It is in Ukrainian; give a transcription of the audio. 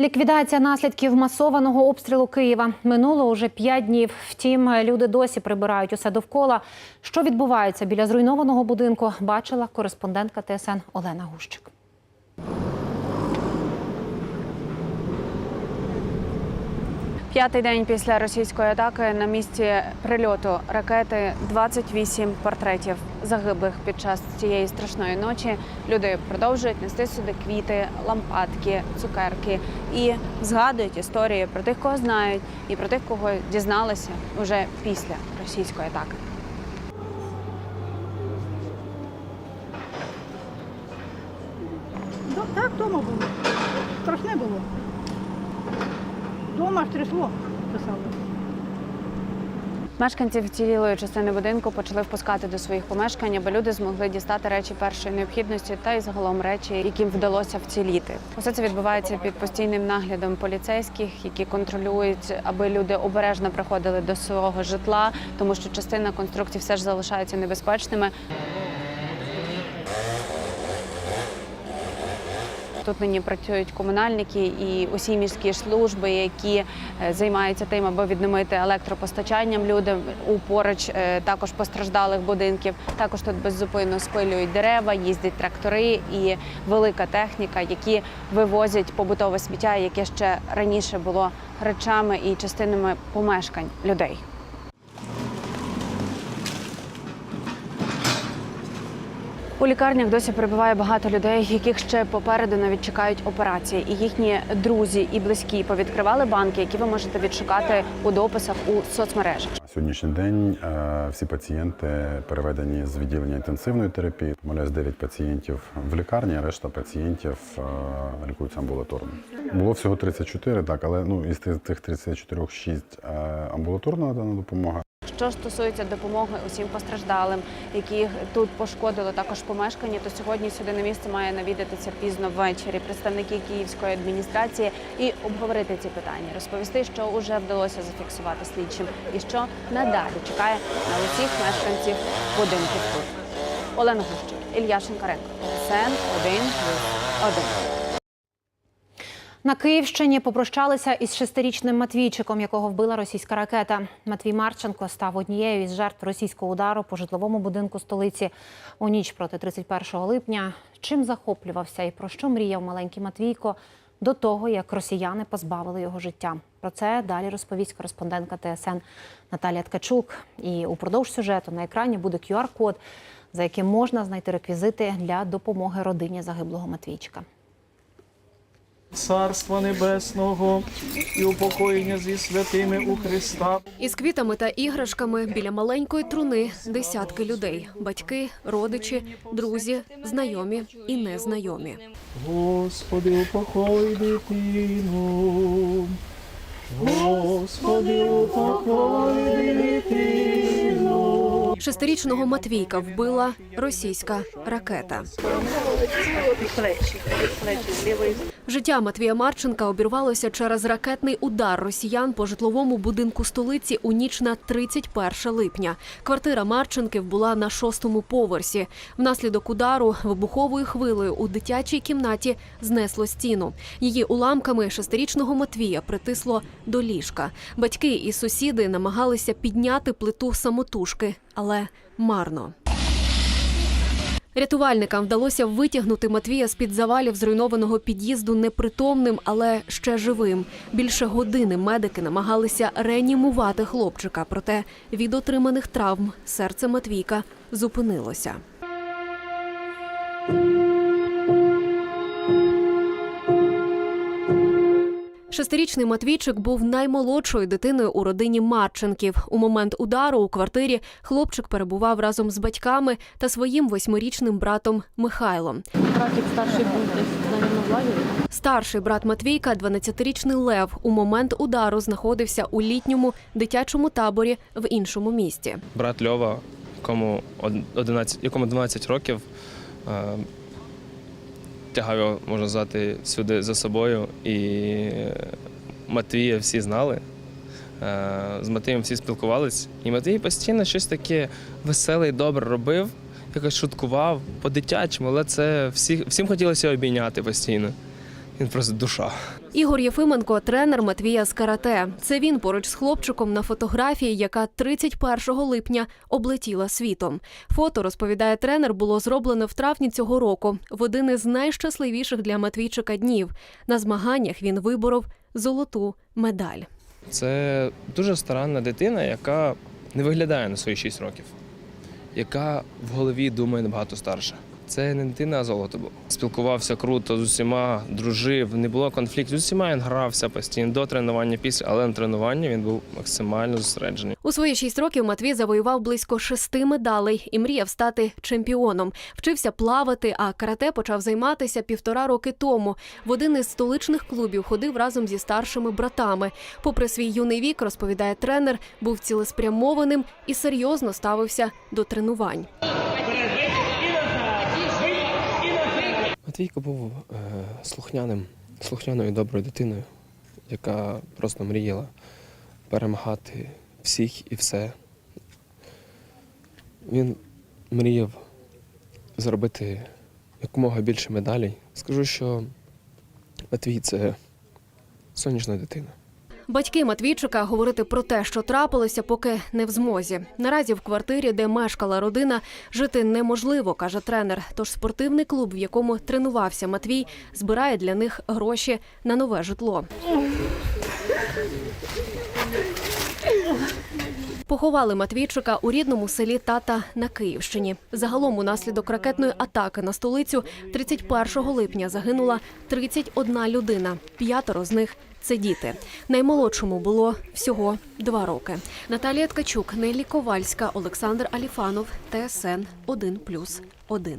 Ліквідація наслідків масованого обстрілу Києва минуло уже п'ять днів. Втім, люди досі прибирають усе довкола. Що відбувається біля зруйнованого будинку, бачила кореспондентка ТСН Олена Гущик. П'ятий день після російської атаки на місці прильоту ракети 28 портретів загиблих під час цієї страшної ночі. Люди продовжують нести сюди квіти, лампадки, цукерки і згадують історії про тих, кого знають, і про тих, кого дізналися уже після російської атаки. До- Так, вдома було. Страшне було. Дома ж трясло, писали. Мешканці вцілілої частини будинку почали впускати до своїх помешкань, аби люди змогли дістати речі першої необхідності та й загалом речі, яким вдалося вціліти. Усе це відбувається під постійним наглядом поліцейських, які контролюють, аби люди обережно приходили до свого житла, тому що частина конструкцій все ж залишаються небезпечними. Тут нині працюють комунальники і усі міські служби, які е, займаються тим, аби відновити електропостачанням людям у поруч е, також постраждалих будинків. Також тут беззупинно спилюють дерева, їздять трактори і велика техніка, які вивозять побутове сміття, яке ще раніше було речами і частинами помешкань людей. У лікарнях досі перебуває багато людей, яких ще попереду навіть чекають операції. І їхні друзі і близькі повідкривали банки, які ви можете відшукати у дописах у соцмережах. Сьогоднішній день е, всі пацієнти переведені з відділення інтенсивної терапії. Молясь 9 пацієнтів в лікарні, а решта пацієнтів е, лікуються амбулаторно. Було всього 34, так, але ну із тих- цих 34 6 е, амбулаторна надана допомога. Що стосується допомоги усім постраждалим, яких тут пошкодило також помешкання, то сьогодні сюди на місце має навідатися пізно ввечері представники київської адміністрації і обговорити ці питання, розповісти, що вже вдалося зафіксувати слідчим, і що надалі чекає на усіх мешканців будинків тут. Олена Гущик, Ілля Шинкаренко, СН 1 1. На Київщині попрощалися із шестирічним Матвійчиком, якого вбила російська ракета. Матвій Марченко став однією із жертв російського удару по житловому будинку столиці у ніч проти 31 липня. Чим захоплювався і про що мріяв маленький Матвійко до того, як росіяни позбавили його життя. Про це далі розповість кореспондентка ТСН Наталія Ткачук. І упродовж сюжету на екрані буде QR-код, за яким можна знайти реквізити для допомоги родині загиблого Матвійчика. Царства Небесного і упокоєння зі святими у Христа. Із квітами та іграшками біля маленької труни десятки людей: батьки, родичі, друзі, знайомі і незнайомі. Господи, упокой дитину. Господи, упокой дитину. Шестирічного Матвійка вбила російська ракета. Життя Матвія Марченка обірвалося через ракетний удар росіян по житловому будинку столиці у ніч на 31 липня. Квартира Марченків була на шостому поверсі. Внаслідок удару вибуховою хвилею у дитячій кімнаті знесло стіну. Її уламками шестирічного Матвія притисло до ліжка. Батьки і сусіди намагалися підняти плиту самотужки, але марно. Рятувальникам вдалося витягнути Матвія з-під завалів зруйнованого під'їзду непритомним, але ще живим. Більше години медики намагалися реанімувати хлопчика, проте від отриманих травм серце Матвійка зупинилося. Шестирічний Матвійчик був наймолодшою дитиною у родині Марченків. У момент удару у квартирі хлопчик перебував разом з батьками та своїм восьмирічним братом Михайлом. Братик старший був десь, в лагері. Старший брат Матвійка, 12-річний Лев, у момент удару знаходився у літньому дитячому таборі в іншому місті. брат Льова, якому од- 11, якому 12 років, е, тягав його, можна сказати, сюди за собою. І Матвія всі знали. Е, З Матвієм всі спілкувались. І Матвій постійно щось таке веселе і добре робив, якось шуткував по-дитячому, але це всі, всім хотілося обійняти постійно. Він просто душа. Ігор Єфименко тренер Матвія з карате. Це він поруч з хлопчиком на фотографії, яка 31 липня облетіла світом. Фото розповідає тренер, було зроблене в травні цього року, в один із найщасливіших для Матвійчика днів. На змаганнях він виборов золоту медаль. Це дуже старанна дитина, яка не виглядає на свої 6 років, яка в голові думає набагато старше. Це не дитина, а золото було. Спілкувався круто з усіма, дружив, не було конфліктів. З усіма він грався постійно до тренування, після, але на тренуванні він був максимально зосереджений. У свої шість років Матвій завоював близько шести медалей і мріяв стати чемпіоном. Вчився плавати, а карате почав займатися півтора роки тому. В один із столичних клубів ходив разом зі старшими братами. Попри свій юний вік, розповідає тренер, був цілеспрямованим і серйозно ставився до тренувань. Матвійко був е, слухняним, слухняною доброю дитиною, яка просто мріяла перемагати всіх і все. Він мріяв зробити якомога більше медалей. Скажу, що Матвій це сонячна дитина. Батьки Матвійчика говорити про те, що трапилося, поки не в змозі. Наразі в квартирі, де мешкала родина, жити неможливо, каже тренер. Тож спортивний клуб, в якому тренувався Матвій, збирає для них гроші на нове житло. Поховали Матвійчика у рідному селі Тата на Київщині. Загалом, унаслідок ракетної атаки на столицю, 31 липня загинула 31 людина. П'ятеро з них це діти. Наймолодшому було всього два роки. Наталія Ткачук, Нелі Ковальська, Олександр Аліфанов, ТСН 1+,1.